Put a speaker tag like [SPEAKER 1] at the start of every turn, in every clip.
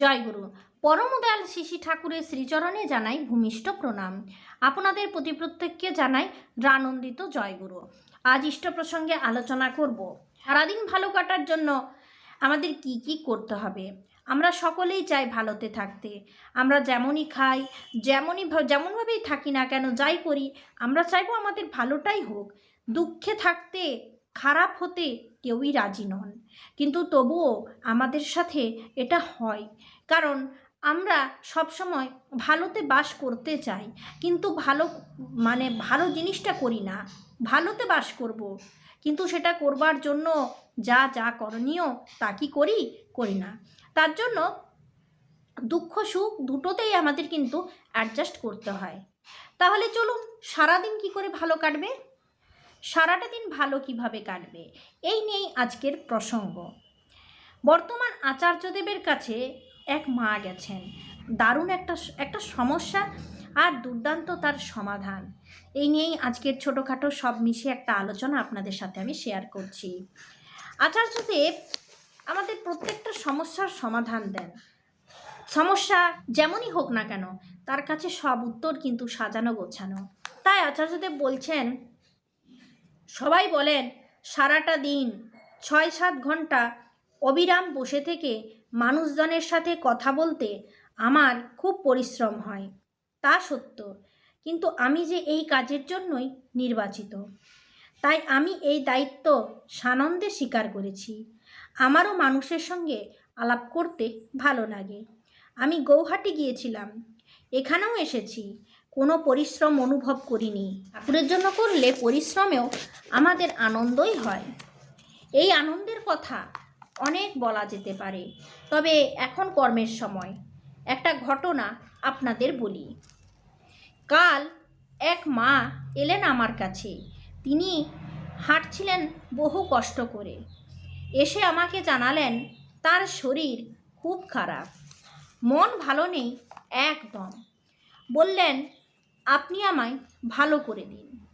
[SPEAKER 1] জয় গুরু। পরমদয়াল শিশি ঠাকুরের শ্রীচরণে জানাই ভূমিষ্ঠ প্রণাম। আপনাদের প্রতি প্রত্যেককে জানাই রানন্দিত জয়গুরু আজ ইষ্ট প্রসঙ্গে আলোচনা করব। সারাদিন ভালো কাটার জন্য আমাদের কি কি করতে হবে? আমরা সকলেই চাই ভালোতে থাকতে। আমরা যেমনই খাই, যেমনই যেমনভাবেই থাকি না কেন যাই করি, আমরা চাইব আমাদের ভালোটাই হোক। দুঃখে থাকতে খারাপ হতে কেউই রাজি নন। কিন্তু তবুও আমাদের সাথে এটা হয়। কারণ আমরা সবসময় ভালোতে বাস করতে চাই, কিন্তু ভালো মানে ভালো জিনিসটা করি না। ভালোতে বাস করব। কিন্তু সেটা করবার জন্য যা যা করণীয় তা কি করি? করি না। তার জন্য দুঃখ, সুখ দুটোতেই আমাদের কিন্তু অ্যাডজাস্ট করতে হয়। তাহলে চলুন, সারাদিন কি করে ভালো কাটবে? সারাটা দিন ভালো কীভাবে কাটবে? এই নিয়েই আজকের প্রসঙ্গ। বর্তমান আচার্যদেবের কাছে এক মা গেছেন। দারুণ একটা একটা সমস্যা আর দুর্দান্ত তার সমাধান। এই নিয়েই আজকের ছোটোখাটো সব মিশিয়ে একটা আলোচনা আপনাদের সাথে আমি শেয়ার করছি। আচার্যদেব আমাদের প্রত্যেকটা সমস্যার সমাধান দেন। সমস্যা যেমনই হোক না কেন, তার কাছে সব উত্তর কিন্তু সাজানো গোছানো। তাই আচার্যদেব বলছেন সবাই বলেন, সারাটা দিন, ছয় সাত ঘণ্টা অবিরাম বসে থেকে মানুষজনের সাথে কথা বলতে আমার খুব পরিশ্রম হয়। তা সত্য। কিন্তু আমি যে এই কাজের জন্যই নির্বাচিত, তাই আমি এই দায়িত্ব সানন্দে স্বীকার করেছি। আমারও মানুষের সঙ্গে আলাপ করতে ভালো লাগে। আমি গৌহাটি গিয়েছিলাম। এখানেও এসেছি। কোনো পরিশ্রম অনুভব করিনি। ঠাকুরের জন্য করলে পরিশ্রমেও আমাদের আনন্দই হয়। এই আনন্দের কথা অনেক বলা যেতে পারে, তবে এখন কর্মের সময়। একটা ঘটনা আপনাদের বলি। কাল এক মা এলেন আমার কাছে। তিনি হাঁটছিলেন বহু কষ্ট করে। এসে আমাকে জানালেন, তার শরীর খুব খারাপ। মন ভালো নেই একদম। বললেন আপনি আমায় ভালো করে দিন।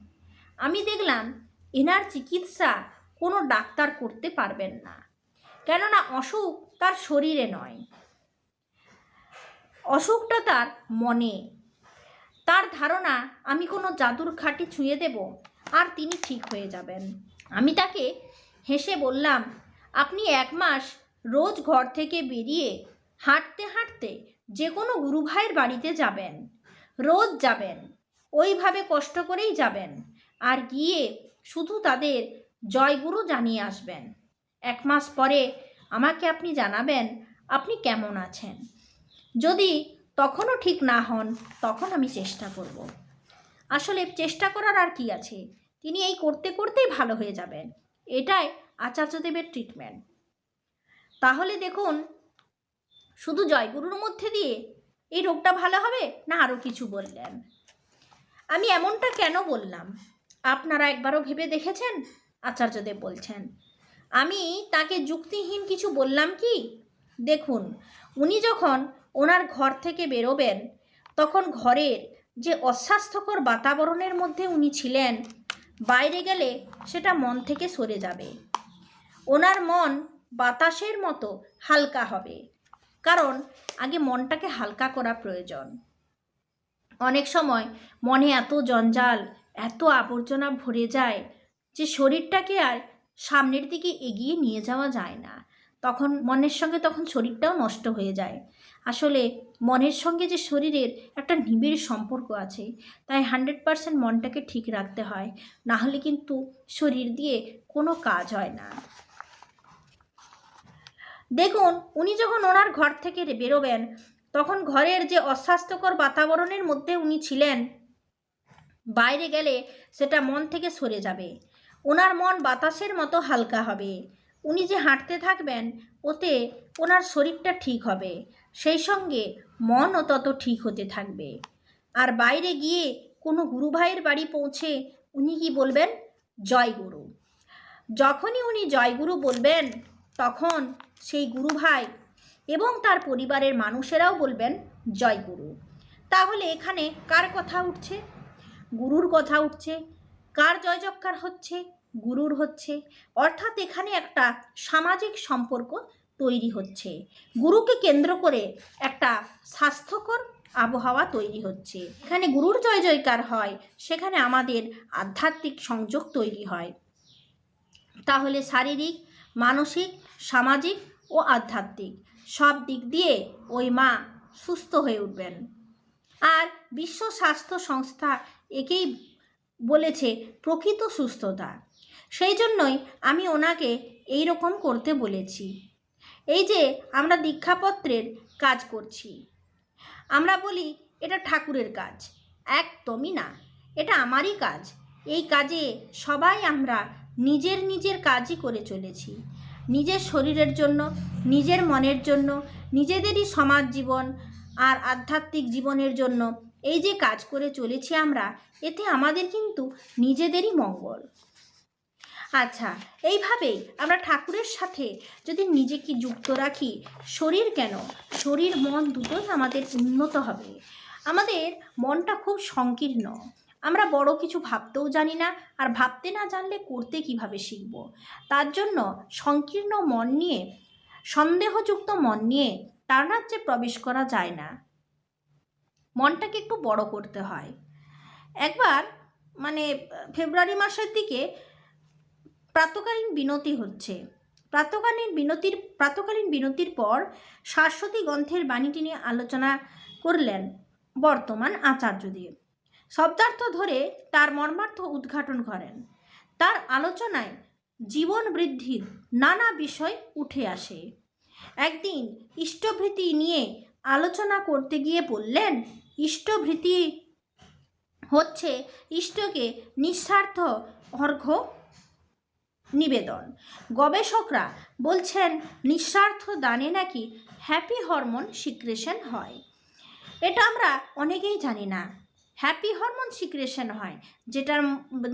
[SPEAKER 1] আমি দেখলাম এনার চিকিৎসা কোনো ডাক্তার করতে পারবেন না। কেননা অসুখ তার শরীরে নয়। অসুখটা তার মনে। তার ধারণা, আমি কোনো জাদুর খাটি ছুঁয়ে দেব আর তিনি ঠিক হয়ে যাবেন। আমি তাকে হেসে বললাম, আপনি এক মাস রোজ ঘর থেকে বেরিয়ে হাঁটতে হাঁটতে যে কোনো গুরুভাইয়ের বাড়িতে যাবেন। রোজ যাবেন, ওইভাবে কষ্ট করেই যাবেন আর গিয়ে শুধু তাদের জয়গুরু জানিয়ে আসবেন। এক মাস পরে আমাকে আপনি জানাবেন আপনি কেমন আছেন। যদি তখনও ঠিক না হন, তখন আমি চেষ্টা করব। আসলে চেষ্টা করার আর কি আছে? তিনি এই করতে করতেই ভালো হয়ে যাবেন। এটাই আচার্যদেবের ট্রিটমেন্ট তাহলে দেখুন, শুধু জয়গুরুর মধ্যে দিয়ে এই রোগটা ভালো হবে না আরও কিছু বললেন? আমি এমনটা কেন বললাম? আপনারা একবারও ভেবে দেখেছেন? আচার্যদেব বলছেন, আমি তাকে যুক্তিহীন কিছু বললাম কি? দেখুন, উনি যখন ওনার ঘর থেকে বেরোবেন, তখন ঘরের যে অস্বাস্থ্যকর বাতাবরণের মধ্যে উনি ছিলেন, বাইরে গেলে সেটা মন থেকে সরে যাবে। ওনার মন বাতাসের মতো হালকা হবে। কারণ আগে মনটাকে হালকা করা প্রয়োজন। অনেক সময় মনে এত জঞ্জাল, এত আবর্জনা ভরে যায় যে শরীরটাকে আর সামনের দিকে এগিয়ে নিয়ে যাওয়া যায় না। তখন মনের সঙ্গে তখন শরীরটাও নষ্ট হয়ে যায়। আসলে মনের সঙ্গে যে শরীরের একটা নিবিড় সম্পর্ক আছে, তাই হান্ড্রেড পারসেন্ট মনটাকে ঠিক রাখতে হয়। না হলে কিন্তু শরীর দিয়ে কোনো কাজ হয় না। দেখুন, উনি যখন ওনার ঘর থেকে বেরোবেন, তখন ঘরের যে অস্বাস্থ্যকর বাতাবরণের মধ্যে উনি ছিলেন, বাইরে গেলে সেটা মন থেকে সরে যাবে। ওনার মন বাতাসের মতো হালকা হবে। উনি যে হাঁটতে থাকবেন, ওতে ওনার শরীরটা ঠিক হবে। সেই সঙ্গে মনও তত ঠিক হতে থাকবে। আর বাইরে গিয়ে কোনো গুরু ভাইয়ের বাড়ি পৌঁছে উনি কি বলবেন? জয় গুরু যখনই উনি জয়গুরু বলবেন তখন সেই গুরু ভাই এবং তার পরিবারের মানুষেরাও বলবেন, জয় গুরু। তাহলে এখানে কার কথা উঠছে? গুরুর কথা উঠছে। কার জয় জয়কার হচ্ছে? গুরুর হচ্ছে। অর্থাৎ এখানে একটা সামাজিক সম্পর্ক তৈরি হচ্ছে। গুরুকে কেন্দ্র করে একটা স্বাস্থ্যকর আবহাওয়া তৈরি হচ্ছে। এখানে গুরুর জয় জয়কার হয়, সেখানে আমাদের আধ্যাত্মিক সংযোগ তৈরি হয়। তাহলে শারীরিক মানসিক, সামাজিক ও আধ্যাত্মিক। সব দিক দিয়ে ওই মা সুস্থ হয়ে উঠবেন। আর বিশ্ব স্বাস্থ্য সংস্থা একেই বলেছে প্রকৃত সুস্থতা। সেই জন্যই আমি ওনাকে এই রকম করতে বলেছি। এই যে আমরা দীক্ষাপত্রের কাজ করছি। আমরা বলি, এটা ঠাকুরের কাজ। একদমই না। এটা আমারই কাজ। এই কাজে সবাই আমরা নিজের নিজের কাজই করে চলেছি। নিজের শরীরের জন্য, নিজের মনের জন্য, নিজেদেরই সমাজ জীবন আর আধ্যাত্মিক জীবনের জন্য এই যে কাজ করে চলেছি আমরা, এতে আমাদের কিন্তু নিজেদেরই মঙ্গল। আচ্ছা এইভাবেই আমরা ঠাকুরের সাথে যদি নিজেকে যুক্ত রাখি, শরীর কেন? শরীর, মন দুটোই আমাদের উন্নত হবে। আমাদের মনটা খুব সংকীর্ণ। আমরা বড় কিছু ভাবতেও জানি না আর ভাবতে না জানলে করতে কীভাবে শিখব? তার জন্য সংকীর্ণ মন নিয়ে, সন্দেহযুক্ত মন নিয়ে তার রাজ্যে প্রবেশ করা যায় না। মনটাকে একটু বড় করতে হয়। একবার মানে ফেব্রুয়ারি মাসের দিকে প্রাতকালীন বিনতি হচ্ছে। প্রাতকালীন বিনতির প্রাতকালীন বিনতির পর শাশ্বতী গ্রন্থের বাণীটি নিয়ে আলোচনা করলেন বর্তমান আচার্যদেব। শব্দার্থ ধরে তার মর্মার্থ উদ্ঘাটন করেন। তার আলোচনায় জীবন বৃদ্ধির নানা বিষয় উঠে আসে। একদিন ইষ্টভৃতি নিয়ে আলোচনা করতে গিয়ে বললেন, ইষ্টভৃতি হচ্ছে ইষ্টকে নিঃস্বার্থ অর্ঘ্য নিবেদন। গবেষকরা বলছেন, নিঃস্বার্থ দানে নাকি হ্যাপি হরমোন সিক্রেশন হয়। এটা আমরা অনেকেই জানি না। হ্যাপি হরমোন সিক্রেশন হয়, যেটার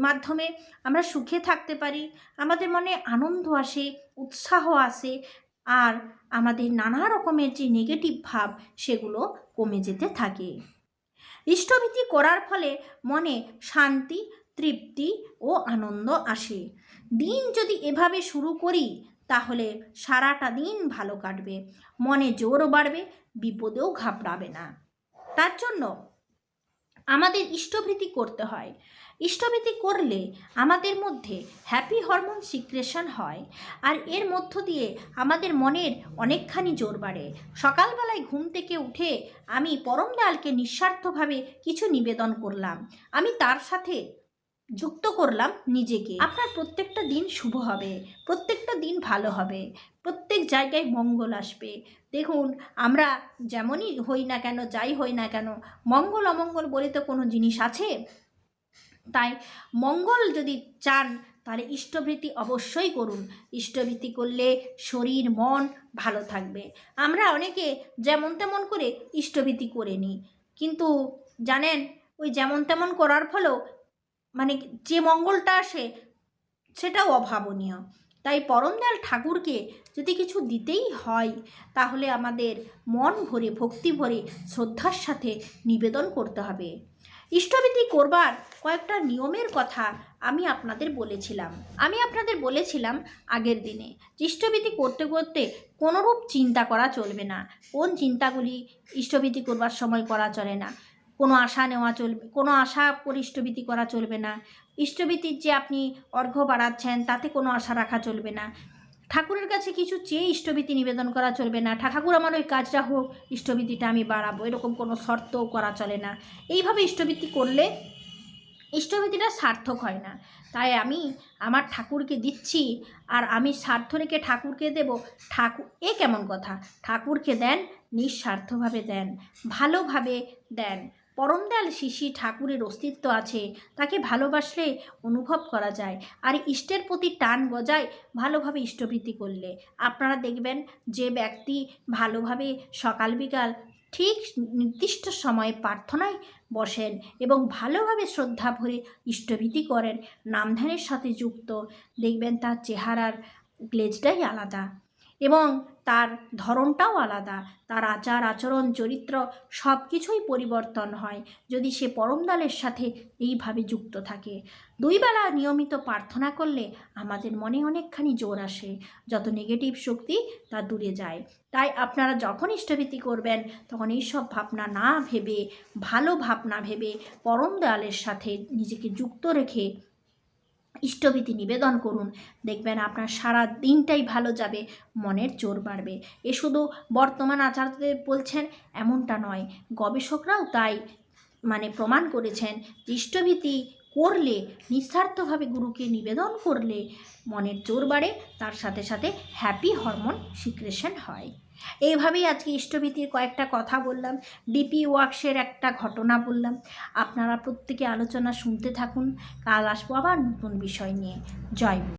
[SPEAKER 1] মাধ্যমে আমরা সুখে থাকতে পারি, আমাদের মনে আনন্দ আসে, উৎসাহ আসে, আর আমাদের নানা রকমের যে নেগেটিভ ভাব, সেগুলো কমে যেতে থাকে। ইষ্টভীতি করার ফলে মনে শান্তি, তৃপ্তি ও আনন্দ আসে। দিন যদি এভাবে শুরু করি, তাহলে সারাটা দিন ভালো কাটবে, মনে জোরও বাড়বে, বিপদেও ঘাবড়াবে না। তার জন্য আমাদের ইষ্টভৃতি করতে হয়। ইষ্টভৃতি করলে আমাদের মধ্যে হ্যাপি হরমোন সিক্রেশন হয় আর এর মধ্য দিয়ে আমাদের মনের অনেকখানি জোর বাড়ে। সকালবেলায় ঘুম থেকে উঠে আমি পরম নিঃস্বার্থভাবে কিছু নিবেদন করলাম। আমি তার সাথে যুক্ত করলাম নিজেকে। আপনার প্রত্যেকটা দিন শুভ হবে, প্রত্যেকটা দিন ভালো হবে, প্রত্যেক জায়গায় মঙ্গল আসবে দেখুন, আমরা যেমনই হই না কেন, যাই হই না কেন, মঙ্গল অমঙ্গল বলে তো কোনো জিনিস আছে? তাই মঙ্গল যদি চান, তাহলে ইষ্টভৃতি অবশ্যই করুন। ইষ্টভৃতি করলে শরীর, মন ভালো থাকবে। আমরা অনেকে যেমন তেমন করে ইষ্টভৃতি করে নিই। কিন্তু জানেন, ওই যেমন তেমন করার ফলেও মানে যে মঙ্গলটা আসে, সেটাও অভাবনীয়। তাই পরমদয়াল ঠাকুরকে যদি কিছু দিতেই হয়, তাহলে আমাদের মন ভরে, ভক্তি ভরে শ্রদ্ধার সাথে নিবেদন করতে হবে। ইষ্টভীতি করবার কয়েকটা নিয়মের কথা আমি আপনাদের বলেছিলাম। আমি আপনাদের বলেছিলাম আগের দিনে ইষ্টভীতি করতে করতে কোনোরূপ চিন্তা করা চলবে না। কোন চিন্তাগুলি ইষ্টভীতি করবার সময় করা চলে না? কোনো আশা নেওয়া চলবে, কোনো আশা করে ইষ্টভীতি করা চলবে না। ইষ্টভীতির যে আপনি অর্ঘ্য বাড়াচ্ছেন, তাতে কোনো আশা রাখা চলবে না। ঠাকুরের কাছে কিছু চেয়ে ইষ্টভীতি নিবেদন করা চলবে না। ঠাকুর আমার ওই কাজটা হোক, ইষ্টভীতিটা আমি বাড়াবো, এরকম কোনো শর্তও করা চলে না। এইভাবে ইষ্টভীতি করলে ইষ্টভীতিটা সার্থক হয় না। তাই আমি আমার ঠাকুরকে দিচ্ছি, আর আমি স্বার্থ রেখে ঠাকুরকে দেব। ঠাকুর এ কেমন কথা? ঠাকুরকে দেন, নিঃস্বার্থভাবে দেন, ভালোভাবে দেন। পরমদয়াল শিশি ঠাকুরের অস্তিত্ব আছে, তাকে ভালোবাসলে অনুভব করা যায়। আর ইষ্টের প্রতি টান গজায় ভালোভাবে ইষ্টবৃত্তি করলে। আপনারা দেখবেন যে ব্যক্তি ভালোভাবে সকাল বিকাল ঠিক নির্দিষ্ট সময়ে প্রার্থনায় বসেন এবং ভালোভাবে শ্রদ্ধা ভরে ইষ্টভীতি করেন। নামধ্যানের সাথে যুক্ত, দেখবেন তার চেহারার গ্লেজটাই আলাদা। এবং তার ধরনটাও আলাদা। তার আচার, আচরণ, চরিত্র সব কিছুই পরিবর্তন হয় যদি সে পরমদালের সাথে এইভাবে যুক্ত থাকে। দুই বেলা নিয়মিত প্রার্থনা করলে আমাদের মনে অনেকখানি জোর আসে। যত নেগেটিভ শক্তি, তা দূরে যায়। তাই আপনারা যখন ইষ্টভীতি করবেন, তখন এইসব ভাবনা না ভেবে, ভালো ভাবনা ভেবে পরম দয়ালের সাথে নিজেকে যুক্ত রেখে ইষ্টভীতি নিবেদন করুন। দেখবেন আপনার সারা দিনটাই ভালো যাবে, মনের জোর বাড়বে। এ শুধু বর্তমান আচার্যদের বলছেন এমনটা নয়, গবেষকরাও তাই মানে প্রমাণ করেছেন ইষ্টভীতি করলে, নিঃস্বার্থভাবে গুরুকে নিবেদন করলে মনের জোর বাড়ে, তার সাথে সাথে হ্যাপি হরমোন সিক্রেশন হয়। এইভাবেই আজকে ইষ্টভীতির কয়েকটা কথা বললাম ডিপি ওয়ার্কসের একটা ঘটনা বললাম আপনারা প্রত্যেকে আলোচনা শুনতে থাকুন, কাল আসব আবার নতুন বিষয় নিয়ে জয়।